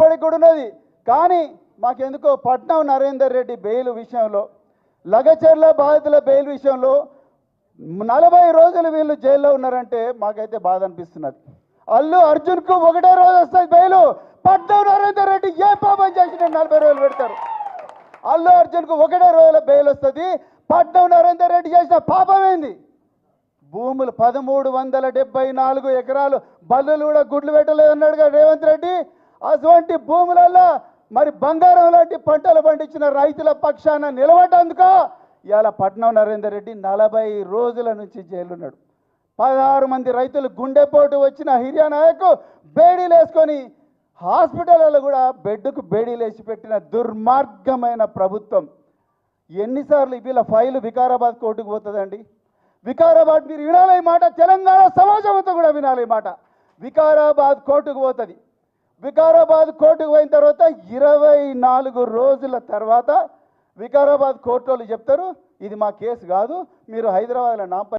ఇప్పటికి కూడా ఉన్నది. కానీ మాకెందుకో పట్నం నరేందర్ రెడ్డి బెయిల్ విషయంలో లగచర్ల బాధితుల బెయిల్ విషయంలో నలభై రోజులు వీళ్ళు జైల్లో ఉన్నారంటే మాకైతే బాధ అనిపిస్తున్నది. అల్లు అర్జున్కు ఒకటే రోజు వస్తుంది బెయిలు. పట్నం నరేందర్ రెడ్డి ఏ పాపం చేసిన నలభై రోజులు పెడతారు. అల్లు అర్జున్కు ఒకటే రోజుల బెయిల్ వస్తుంది. పట్నం నరేందర్ రెడ్డి చేసిన పాపం ఏంది? భూములు పదమూడు వందల డెబ్బై నాలుగు ఎకరాలు బల్లులు కూడా గుడ్లు పెట్టలేదు అన్నాడుగా రేవంత్ రెడ్డి. అటువంటి భూములలో మరి బంగారం లాంటి పంటలు పండించిన రైతుల పక్షాన నిలబడ్డందుకు ఇవాళ పట్నం నరేందర్ రెడ్డి నలభై రోజుల నుంచి జైలున్నాడు. పదహారు మంది రైతులు గుండెపోటు వచ్చిన హిరియా నాయకు బేడీలు వేసుకొని హాస్పిటల్లో కూడా బెడ్కు బేడీలు వేసి పెట్టిన దుర్మార్గమైన ప్రభుత్వం. ఎన్నిసార్లు వీళ్ళ ఫైలు వికారాబాద్ కోర్టుకు పోతుందండి. వికారాబాద్ మీరు వినాలి మాట తెలంగాణ సమాజం అంతా కూడా వినాలి మాట. వికారాబాద్ కోర్టుకు పోతుంది. వికారాబాద్ కోర్టుకు పోయిన తర్వాత ఇరవై నాలుగు రోజుల తర్వాత వికారాబాద్ కోర్టు వాళ్ళు చెప్తారు ఇది మా కేసు కాదు మీరు హైదరాబాద్లో నాంపల్లి